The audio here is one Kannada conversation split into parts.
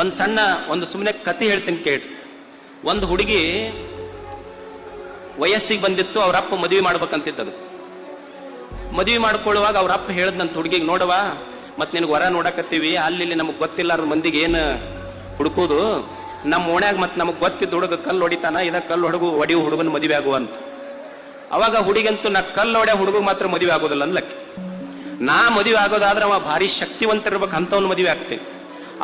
ಒಂದು ಸಣ್ಣ, ಒಂದು ಸುಮ್ಮನೆ ಕತೆ ಹೇಳ್ತೀನಿ ಕೇಳಿ ಒಂದು ಹುಡುಗಿ ವಯಸ್ಸಿಗೆ ಬಂದಿತ್ತು ಅವ್ರ ಅಪ್ಪ ಮದುವೆ ಮಾಡ್ಬೇಕಂತಿದ್ದದು. ಮದುವೆ ಮಾಡ್ಕೊಳ್ಳುವಾಗ ಅವ್ರ ಅಪ್ಪ ಹೇಳ್ದಂತ ಹುಡುಗಿಗೆ ನೋಡವ ಮತ್ತೆ ನಿನಗೆ ವರ ನೋಡಕತ್ತೀವಿ, ಅಲ್ಲಿ ಇಲ್ಲಿ ನಮಗ್ ಗೊತ್ತಿಲ್ಲ ಮಂದಿಗೆ ಏನು ಹುಡುಕೋದು? ನಮ್ಮ ಓಣ್ಯಾಗ ಮತ್ತೆ ನಮಗೆ ಗೊತ್ತಿದ್ದ ಹುಡುಗ ಕಲ್ಲು ಹೊಡಿತಾನ, ಇದ ಕಲ್ಲು ಹುಡುಗ ಹೊಡಿಯೋ ಹುಡುಗನ ಮದುವೆ ಆಗುವಂತ ಅವಾಗ ಹುಡುಗಂತೂ ನಾ ಕಲ್ಲು ಹೊಡೆಯ ಹುಡುಗ ಮಾತ್ರ ಮದುವೆ ಆಗೋದಿಲ್ಲ ಅನ್ಲಕ್ಕೆ ನಾ ಮದುವೆ ಆಗೋದಾದ್ರೆ ಅವ ಭಾರಿ ಶಕ್ತಿವಂತ ಇರ್ಬೇಕು ಅಂತವ್ನ ಮದುವೆ ಆಗ್ತೇನೆ.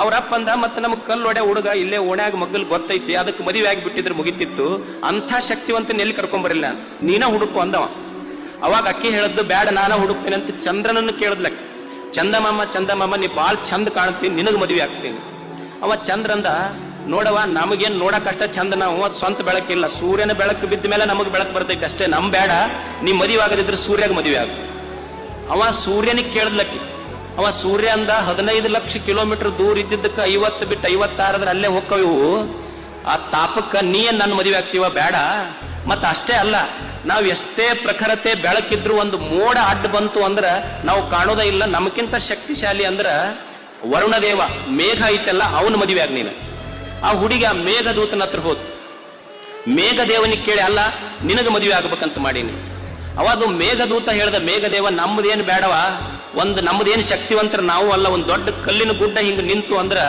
ಅವ್ರಪ್ಪ ಅಂದ, ಮತ್ತೆ ನಮ್ಗೆ ಕಲ್ಲು ಒಡೆ ಹುಡುಗ ಇಲ್ಲೇ ಓಣ್ಯಾಗ ಮಗ್ಗಲ್ ಗೊತ್ತೈತಿ ಅದಕ್ಕೆ ಮದುವೆ ಆಗಿ ಬಿಟ್ಟಿದ್ರೆ ಮುಗಿತಿತ್ತು. ಅಂಥ ಶಕ್ತಿವಂತ ಎಲ್ಲಿ ಕರ್ಕೊಂಬರಿಲ್ಲ ನೀನ ಹುಡುಕು, ಅಂದವ. ಅವಾಗ ಅಕ್ಕಿ ಹೇಳದ್ದು, ಬ್ಯಾಡ, ನಾನ ಹುಡುಕ್ತೇನೆ, ಅಂತ ಚಂದ್ರನನ್ನು ಕೇಳದ್ಲಕ್ಕೆ ಚಂದಮಾಮ ಚಂದಮಾಮ, ನೀ ಬಾಳ್ ಚಂದ ಕಾಣ್ತೀನಿ ನಿನಗ್ ಮದುವೆ ಆಗ್ತೀನಿ. ಅವ ಚಂದ್ರಂದ ನೋಡವ ನಮಗೇನ್ ನೋಡಕ್ ಅಷ್ಟ ಚಂದ ನಾವು, ಅದ್ ಸ್ವಂತ ಬೆಳಕಿಲ್ಲ ಸೂರ್ಯನ ಬೆಳಕು ಬಿದ್ದ ಮೇಲೆ ನಮಗ್ ಬೆಳಕು ಬರ್ತೈತೆ ಅಷ್ಟೇ. ನಮ್ ಬೇಡ ನೀ ಮದುವೆ ಆಗದಿದ್ರೆ ಸೂರ್ಯಾಗ ಮದುವೆ ಆಗ. ಅವ ಸೂರ್ಯನಿಗೆ ಕೇಳದ್ಲಕ್ಕಿ ಅವ ಸೂರ್ಯ ಅಂದ ಹದಿನೈದು ಲಕ್ಷ ಕಿಲೋಮೀಟರ್ ದೂರ ಇದ್ದಿದ್ದಕ್ಕೆ ಐವತ್ತು ಬಿಟ್ಟು ಐವತ್ತಾರದ್ರ ಅಲ್ಲೇ ಹೋಕ್ಕವು ಆ ತಾಪಕ್ಕ ನೀ ನನ್ನ ಮದುವೆ ಆಗ್ತೀವ? ಬೇಡ. ಮತ್ತ ಅಷ್ಟೇ ಅಲ್ಲ, ನಾವು ಎಷ್ಟೇ ಪ್ರಖರತೆ ಬೆಳಕಿದ್ರು ಒಂದು ಮೋಡ ಅಡ್ಡ ಬಂತು ಅಂದ್ರ ನಾವು ಕಾಣೋದೇ ಇಲ್ಲ. ನಮಗಿಂತ ಶಕ್ತಿಶಾಲಿ ಅಂದ್ರ ವರುಣದೇವ ಮೇಘ ಐತಲ್ಲ ಅವನ ಮದುವೆ ಆಗ ನೀನು. ಆ ಹುಡುಗ ಮೇಘದೂತನ ಹತ್ರ ಹೋತ್. ಮೇಘದೇವನಿಗೆ ಕೇಳಿ, ಅಲ್ಲ, ನಿನಗೆ ಮದುವೆ ಆಗ್ಬೇಕಂತ ಮಾಡೀನಿ. ಅವಾಗ ಮೇಘದೂತ ಹೇಳ್ದ, ಮೇಘದೇವ ನಮ್ಮದೇನು ಬೇಡವ? ಒಂದು ನಮ್ದೇನ್ ಶಕ್ತಿವಂತರ ನಾವು ಅಲ್ಲ, ಒಂದು ದೊಡ್ಡ ಕಲ್ಲಿನ ಗುಡ್ಡ ಹಿಂಗೆ ನಿಂತು ಅಂದ್ರೆ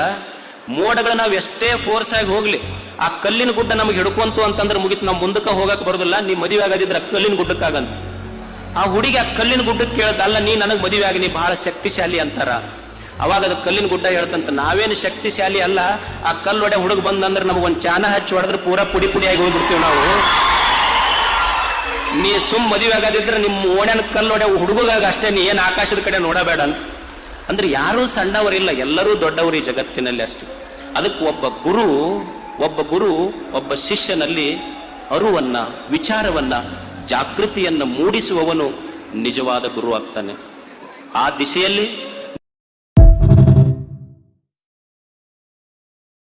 ಮೋಡಗಳ ನಾವು ಎಷ್ಟೇ ಫೋರ್ಸ್ ಆಗಿ ಹೋಗ್ಲಿ, ಆ ಕಲ್ಲಿನ ಗುಡ್ಡ ನಮಗೆ ಹಿಡ್ಕೊಂತು ಅಂತಂದ್ರೆ ಮುಗಿತು, ನಾವು ಮುಂದಕ್ಕೆ ಹೋಗಕ್ ಬರೋದಿಲ್ಲ, ನೀ ಮದುವೆ ಆಗದಿದ್ರೆ ಆ ಕಲ್ಲಿನ ಗುಡ್ಡಕ್ಕಾಗಂತ. ಆ ಹುಡುಗಿ ಆ ಕಲ್ಲಿನ ಗುಡ್ಡಕ್ಕೆ ಅಲ್ಲ, ನೀ ನನಗೆ ಮದುವೆ ಆಗಿ, ನೀ ಬಹಳ ಶಕ್ತಿಶಾಲಿ ಅಂತಾರ. ಅವಾಗ ಅದು ಕಲ್ಲಿನ ಗುಡ್ಡ ಹೇಳ್ತಂತ, ನಾವೇನು ಶಕ್ತಿಶಾಲಿ ಅಲ್ಲ, ಆ ಕಲ್ಲೊಡೆ ಹುಡುಗ ಬಂದಂದ್ರೆ ನಮಗೊಂದು ಚಾನ ಹಚ್ಚಿ ಹೊಡೆದ್ರೆ ಪೂರಾ ಪುಡಿ ಪುಡಿಯಾಗಿ ಹೋಗ್ಬಿಡ್ತೀವಿ ನಾವು. ಸುಮ್ ಮದುವೆ ಆಗದಿದ್ರೆ ನಿಮ್ಮ ಓಣ್ಯನ ಕಲ್ಲೊಡೆ ಹುಡುಗಾಗ ಅಷ್ಟೇ ನೀ ಏನ್ ಆಕಾಶದ ಕಡೆ ನೋಡಬೇಡ ಅಂತ. ಅಂದ್ರೆ ಯಾರೂ ಸಣ್ಣವರಿಲ್ಲ, ಎಲ್ಲರೂ ದೊಡ್ಡವರು ಈ ಜಗತ್ತಿನಲ್ಲಿ ಅಷ್ಟೇ. ಅದಕ್ಕೆ ಒಬ್ಬ ಗುರು ಒಬ್ಬ ಗುರು, ಒಬ್ಬ ಶಿಷ್ಯನಲ್ಲಿ ಅರುವನ್ನ, ವಿಚಾರವನ್ನ, ಜಾಗೃತಿಯನ್ನ ಮೂಡಿಸುವವನು ನಿಜವಾದ ಗುರು ಆಗ್ತಾನೆ. ಆ ದಿಶೆಯಲ್ಲಿ